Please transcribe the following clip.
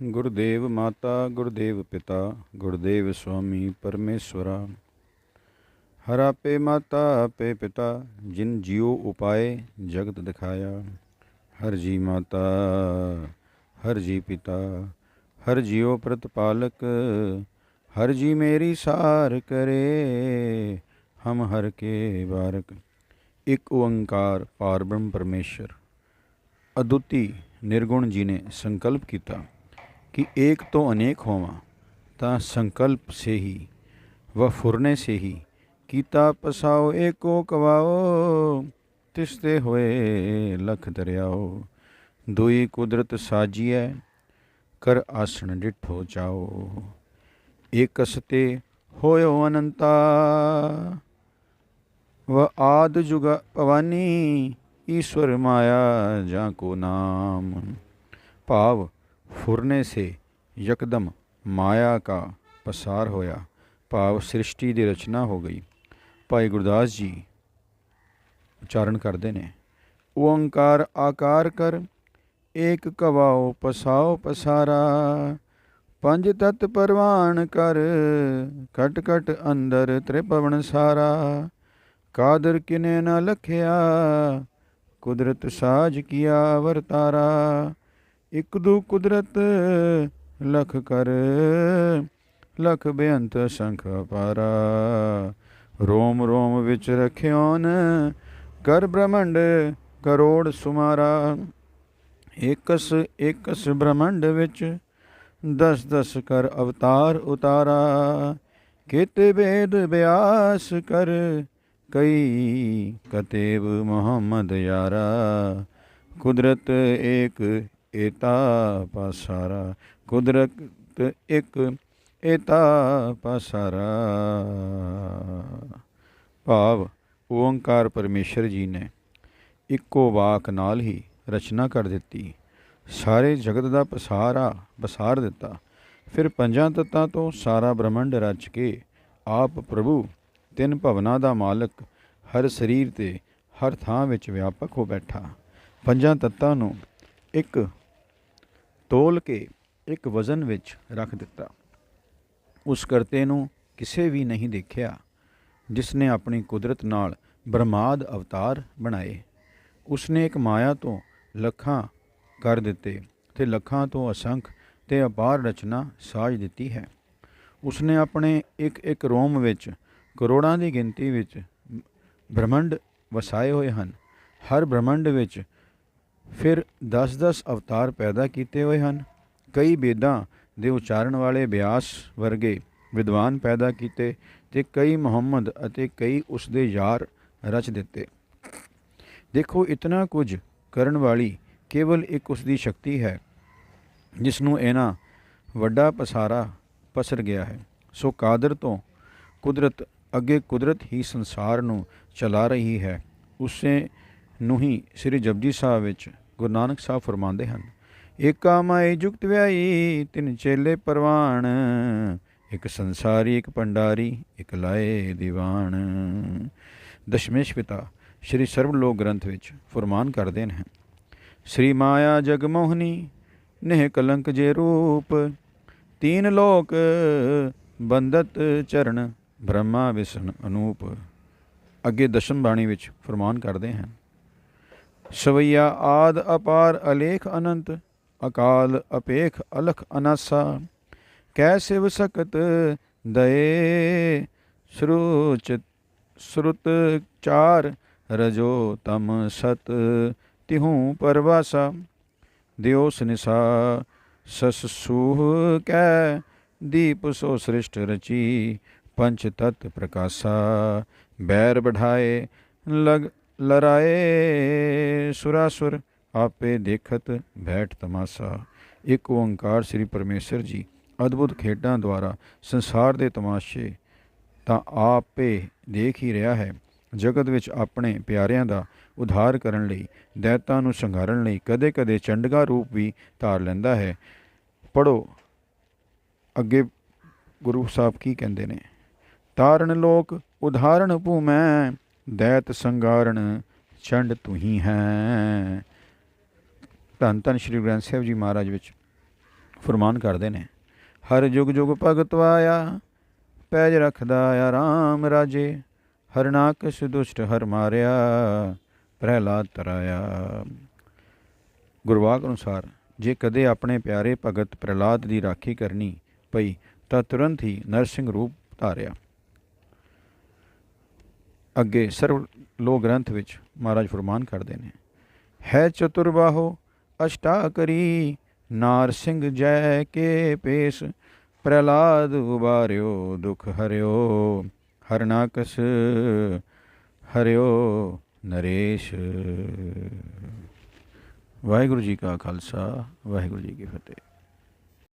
ਗੁਰਦੇਵ ਮਾਤਾ ਗੁਰਦੇਵ ਪਿਤਾ ਗੁਰਦੇਵ ਸੁਆਮੀ ਪਰਮੇਸ਼ਵਰਾ ਹਰ ਆਪੇ ਮਾਤਾ ਆਪੇ ਪਿਤਾ ਜਿਨ ਜਿਉ ਉਪਾਏ ਜਗਤ ਦਿਖਾਇਆ ਹਰ ਜੀ ਮਾਤਾ ਹਰ ਜੀ ਪਿਤਾ ਹਰ ਜਿਉ ਪ੍ਰਤਪਾਲਕ ਹਰ ਜੀ ਮੇਰੀ ਸਾਰ ਕਰੇ ਹਮ ਹਰ ਕੇ ਬਾਰਕ ਇੱਕ ਓੰਕਾਰ ਪਾਰਬ੍ਰਹਮ ਪਰਮੇਸ਼ਰ ਅਦੁੱਤੀ ਨਿਰਗੁਣ ਜੀ ਨੇ ਸੰਕਲਪ ਕੀਤਾ कि एक तो अनेक होवा, ता संकल्प से ही, व फुरने से ही, कीता पसाओ, एको कवाओ, तिसते होए लख दरियाओ। दुई कुदरत साजिए, कर आसन डिठो जाओ। एक असते होयो अनंता, व आद जुग भवानी ईश्वर माया जा को नाम। भाव ਫੁਰਨੇ ਸੇ ਯਕਦਮ ਮਾਇਆ ਕਾ ਪਸਾਰ ਹੋਇਆ। ਭਾਵ ਸ੍ਰਿਸ਼ਟੀ ਦੀ ਰਚਨਾ ਹੋ ਗਈ। ਭਾਈ ਗੁਰਦਾਸ ਜੀ ਉਚਾਰਨ ਕਰਦੇ ਨੇ ਓੰਕਾਰ ਆਕਾਰ ਕਰ, ਏਕ ਕਵਾਓ ਪਸਾਓ ਪਸਾਰਾ, ਪੰਜ ਤਤ ਪਰਵਾਨ ਕਰ, ਘਟ ਕਟ ਅੰਦਰ ਤ੍ਰਿਪਵਨ ਸਾਰਾ, ਕਾਦਰ ਕਿਨੇ ਨਾ ਲਖਿਆ, ਕੁਦਰਤ ਸਾਜ ਕੀਆ ਵਰਤਾਰਾ ਇਕ ਦੂ ਕੁਦਰਤ ਲਖ ਕਰ, ਲਖ ਬੇਅੰਤ ਸੰਖ ਪਾਰਾ। ਰੋਮ ਰੋਮ ਵਿੱਚ ਰਖਿਓਨ, ਕਰ ਬ੍ਰਹਮੰਡ ਕਰੋੜ ਸੁਮਾਰਾ। ਏਕਸ ਏਕਸ ਬ੍ਰਹਮੰਡ ਵਿੱਚ ਦਸ ਦਸ ਕਰ ਅਵਤਾਰ ਉਤਾਰਾ। ਕੀਤੇ ਵੇਦ ਬਿਆਸ ਕਰ ਕਈ ਕਤੇਬ ਮੁਹੰਮਦ ਯਾਰਾ। ਕੁਦਰਤ ਏਕ ਏਤਾ ਪਾਸਾਰਾ, ਕੁਦਰਤ ਇੱਕ ਏਤਾ ਪਾਸਾਰਾ। ਭਾਵ, ਓੰਕਾਰ ਪਰਮੇਸ਼ਰ ਜੀ ਨੇ ਇੱਕੋ ਵਾਕ ਨਾਲ ਹੀ ਰਚਨਾ ਕਰ ਦਿੱਤੀ। ਸਾਰੇ ਜਗਤ ਦਾ ਪਸਾਰਾ ਬਸਾਰ ਦਿੱਤਾ। ਫਿਰ ਪੰਜਾਂ ਤੱਤਾਂ ਤੋਂ ਸਾਰਾ ਬ੍ਰਹਮੰਡ ਰਚ ਕੇ ਆਪ ਪ੍ਰਭੂ, ਤਿੰਨ ਭਵਨਾਂ ਦਾ ਮਾਲਕ, ਹਰ ਸਰੀਰ ਤੇ ਹਰ ਥਾਂ ਵਿੱਚ ਵਿਆਪਕ ਹੋ ਬੈਠਾ। ਪੰਜਾਂ ਤੱਤਾਂ ਨੂੰ ਇੱਕ ਤੋਲ ਕੇ ਇੱਕ ਵਜ਼ਨ ਵਿੱਚ ਰੱਖ ਦਿੱਤਾ। ਉਸ ਕਰਤੇ ਨੂੰ ਕਿਸੇ ਵੀ ਨਹੀਂ ਦੇਖਿਆ ਜਿਸ ਨੇ ਆਪਣੀ ਕੁਦਰਤ ਨਾਲ ਬ੍ਰਹਮਾਦ ਅਵਤਾਰ ਬਣਾਏ। ਉਸ ਨੇ ਇੱਕ ਮਾਇਆ ਤੋਂ ਲੱਖਾਂ ਕਰ ਦਿੱਤੇ ਤੇ ਲੱਖਾਂ ਤੋਂ ਅਸੰਖ ਤੇ ਅਪਾਰ ਰਚਨਾ ਸਾਜ ਦਿੱਤੀ ਹੈ। ਉਸ ਨੇ ਆਪਣੇ ਇੱਕ ਇੱਕ ਰੋਮ ਵਿੱਚ ਕਰੋੜਾਂ ਦੀ ਗਿਣਤੀ ਵਿੱਚ ਬ੍ਰਹਮੰਡ ਵਸਾਏ ਹੋਏ ਹਨ। ਹਰ ਬ੍ਰਹਮੰਡ ਵਿੱਚ ਫਿਰ 10-10 ਅਵਤਾਰ ਪੈਦਾ ਕੀਤੇ ਹੋਏ ਹਨ। ਕਈ ਵੇਦਾਂ ਦੇ ਉਚਾਰਨ ਵਾਲੇ ਬਿਆਸ ਵਰਗੇ ਵਿਦਵਾਨ ਪੈਦਾ ਕੀਤੇ ਤੇ ਕਈ ਮੁਹੰਮਦ ਅਤੇ ਕਈ ਉਸ ਦੇ ਯਾਰ ਰਚ ਦਿੱਤੇ। ਦੇਖੋ, ਇਤਨਾ ਕੁਝ ਕਰਨ ਵਾਲੀ ਕੇਵਲ ਇੱਕ ਉਸ ਦੀ ਸ਼ਕਤੀ ਹੈ ਜਿਸ ਨੂੰ ਇਹਨਾਂ ਵੱਡਾ ਪਸਾਰਾ ਪਸਰ ਗਿਆ ਹੈ। ਸੋ ਕਾਦਰ ਤੋਂ ਕੁਦਰਤ ਅੱਗੇ ਕੁਦਰਤ ਹੀ ਸੰਸਾਰ ਨੂੰ ਚਲਾ ਰਹੀ ਹੈ। ਉਸੇ ਨੂੰ ਹੀ ਸ੍ਰੀ ਜਪਜੀ ਸਾਹਿਬ ਵਿੱਚ ਗੁਰੂ ਨਾਨਕ ਸਾਹਿਬ ਫਰਮਾਉਂਦੇ ਹਨ, ਏਕਾ ਮਾਈ ਜੁਗਤ ਵਿਆਈ ਤਿੰਨ ਚੇਲੇ ਪਰਵਾਨ ਇੱਕ ਸੰਸਾਰੀ, ਇੱਕ ਪੰਡਾਰੀ ਇੱਕ ਲਾਏ ਦੀਵਾਨ। ਦਸ਼ਮੇਸ਼ ਪਿਤਾ ਸ੍ਰੀ ਸਰਬ ਲੋਕ ਗ੍ਰੰਥ ਵਿੱਚ ਫਰਮਾਨ ਕਰਦੇ ਨੇ, ਸ੍ਰੀ ਮਾਇਆ ਜਗ ਮੋਹਨੀ, ਨਹਿ ਕਲੰਕ ਜੇ ਰੂਪ, ਤੀਨ ਲੋਕ ਬੰਦਤ ਚਰਨ, ਬ੍ਰਹਮਾ ਵਿਸ਼ਨ ਅਨੂਪ। ਅੱਗੇ ਦਸ਼ਮ ਬਾਣੀ ਵਿੱਚ ਫਰਮਾਨ ਕਰਦੇ ਹਨ ਸਵਈਆ ਆਦ ਅਪਾਰ ਅਲੇਖ ਅਨੰਤ, ਅਕਾਲ ਅਪੇਖ ਅਲਖ ਅਨਾਸਾ। ਕੈ ਸਿਵ ਸਕਤ ਦਏ ਸਰੂਚ ਸਰੁਤ ਚਾਰ, ਰਜੋ ਤਮ ਸਤ ਤਿਹੂ ਪਰਵਾਸਾ। ਦਿਓਸ ਨਿਸਾ ਸਸ ਸੂਹ ਕੈ, ਦੀਪ ਸੋ ਸ੍ਰਿਸ਼ਟ ਰਚੀ ਪੰਚ ਤਤ ਪ੍ਰਕਾਸ਼ਾ। ਬੈਰ ਬਢਾਏ ਲਗ ਲਰਾਏ, ਸੁਰਾਸੁਰ, ਆਪੇ ਦੇਖਤ ਬੈਠ ਤਮਾਸਾ। ਇੱਕ ਓੰਕਾਰ ਸ੍ਰੀ ਪਰਮੇਸ਼ਰ ਜੀ, ਅਦਭੁਤ ਖੇਡਾਂ ਦੁਆਰਾ ਸੰਸਾਰ ਦੇ ਤਮਾਸ਼ੇ ਤਾਂ ਆਪੇ ਦੇਖ ਹੀ ਰਿਹਾ ਹੈ। ਜਗਤ ਵਿੱਚ ਆਪਣੇ ਪਿਆਰਿਆਂ ਦਾ ਉਧਾਰ ਕਰਨ ਲਈ, ਦੈਤਾਂ ਨੂੰ ਸੰਘਾਰਨ ਲਈ ਕਦੇ-ਕਦੇ ਚੰਡਗਾ ਰੂਪ ਵੀ ਧਾਰ ਲੈਂਦਾ ਹੈ। ਪੜੋ ਅੱਗੇ ਗੁਰੂ ਸਾਹਿਬ ਕੀ ਕਹਿੰਦੇ ਨੇ? ਤਾਰਨ ਲੋਕ ਉਧਾਰਨ ਭੂਮੈ ਦੈਤ ਸੰਗਾਰਨ ਛੰਡ ਤੂੰ ਹੀ। ਹੈ ਧੰਨ ਧੰਨ ਸ਼੍ਰੀ ਗ੍ਰੰਥ ਸਾਹਿਬ ਜੀ ਮਹਾਰਾਜ ਵਿੱਚ ਫਰਮਾਨ ਕਰਦੇ ਨੇ, ਹਰ ਜੁਗ ਜੁਗ ਭਗਤਵਾਇਆ ਆਇਆ, ਪੈਜ ਰੱਖਦਾ ਆ ਰਾਮ ਰਾਜੇ ਹਰਨਾਕਸ਼ ਦੁਸ਼ਟ ਹਰ ਮਾਰਿਆ, ਪ੍ਰਹਿਲਾਦ ਤਰਾਇਆ। ਗੁਰਵਾਕ ਅਨੁਸਾਰ, ਜੇ ਕਦੇ ਆਪਣੇ ਪਿਆਰੇ ਭਗਤ ਪ੍ਰਹਿਲਾਦ ਦੀ ਰਾਖੀ ਕਰਨੀ ਪਈ, ਤਾਂ ਤੁਰੰਤ ਹੀ ਨਰਸਿੰਘ ਰੂਪ ਧਾਰਿਆ। ਅੱਗੇ ਸਰਵ ਲੋ ਗ੍ਰੰਥ ਵਿੱਚ ਮਹਾਰਾਜ ਫਰਮਾਨ ਕਰਦੇ ਨੇ, ਹੈ ਚਤੁਰਬਾਹੋ ਅਸ਼ਟਾ ਕਰੀ ਨਾਰ ਸਿੰਘ ਜੈ ਕੇ ਪੇਸ, ਪ੍ਰਹਿਲਾਦ ਉਬਾਰਿਓ, ਦੁਖ ਹਰਿਓ ਹਰਨਾਕਸ ਹਰਿਓ ਨਰੇਸ਼। ਵਾਹਿਗੁਰੂ ਜੀ ਕਾ ਖਾਲਸਾ, ਵਾਹਿਗੁਰੂ ਜੀ ਕੀ ਫਤਿਹ।